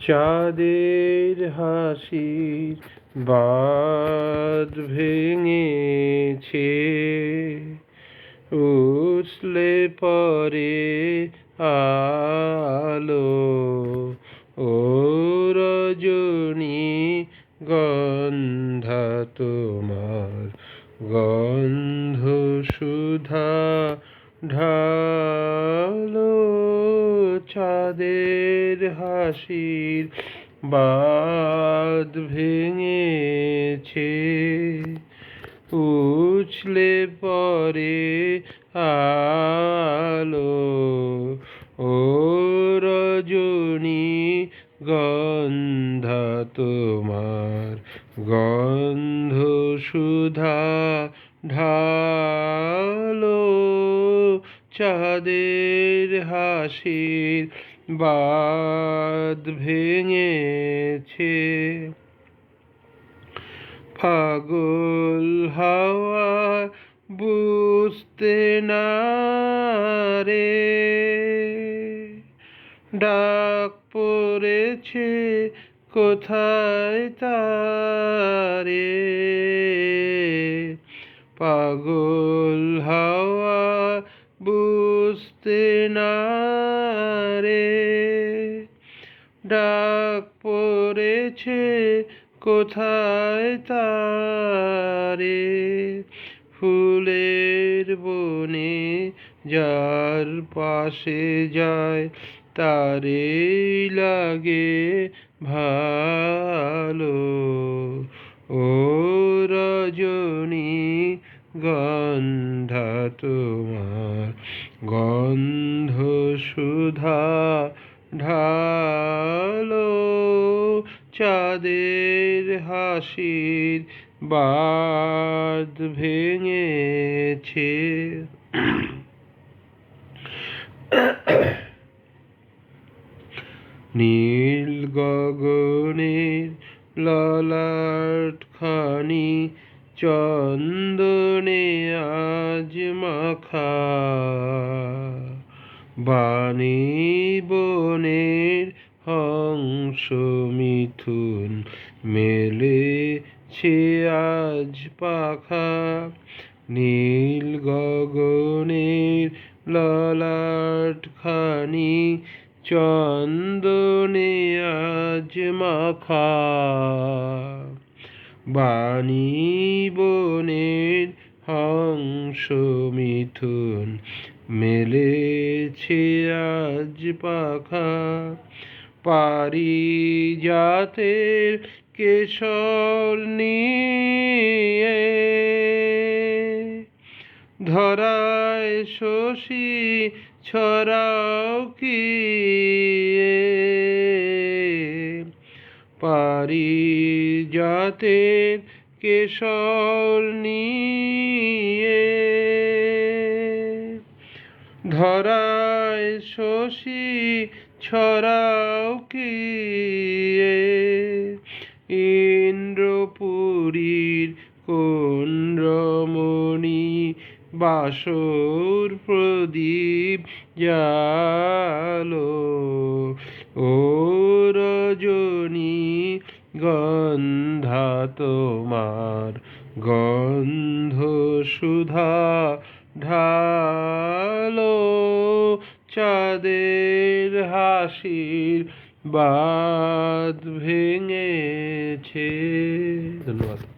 চাঁদের হাসির বাদ ভেঙেছে। উছলে পরে আলো ও রজনী গন্ধা তোমার গন্ধ সুধা ঢালো চাঁদের হাসির বাদ ভেঙেছে। উছলে পরে আলো ও রজনী গন্ধা তোমার গন্ধ সুধা ঢালো। চাঁদের হাসির বাঁধ ভেঙেছে। পাগল হাওয়া বুঝতে না রে। ডাক পড়েছে কোথায় তারে? পাগল হাওয়া পড়েছে কোথায় তারে? ফুলের বনে যার পাশে যায়, তারে লাগে ভালো। ও রজনী, গন্ধা তোমার গন্ধ সুধা ঢালো চাঁদের হাসির বাদ ভেঙেছে। নীল গগনের ললাট খানি চন্দনে আজ মাখা। বাণী বনের মিথুন মেলেছে আজ পাখা। নীল গগনের ললাট খানি, চন্দনে আজ মাখা। বাণী বনের হংস মিথুন মেলেছে আজ পাখা। পারি জাতের কেশর নিয়ে ধরায় শশী ছড়াও কি পারি জাতের কেশর নিয়ে ধরায় শশী ছড়াও কি ইন্দ্রপুরীর কোন রমণী বাসর প্রদীপ জালো ও রজনী গন্ধা তোমার গন্ধ সুধা ঢালো। চাঁদের হাসির বাদ ভেঙেছে। ধন্যবাদ।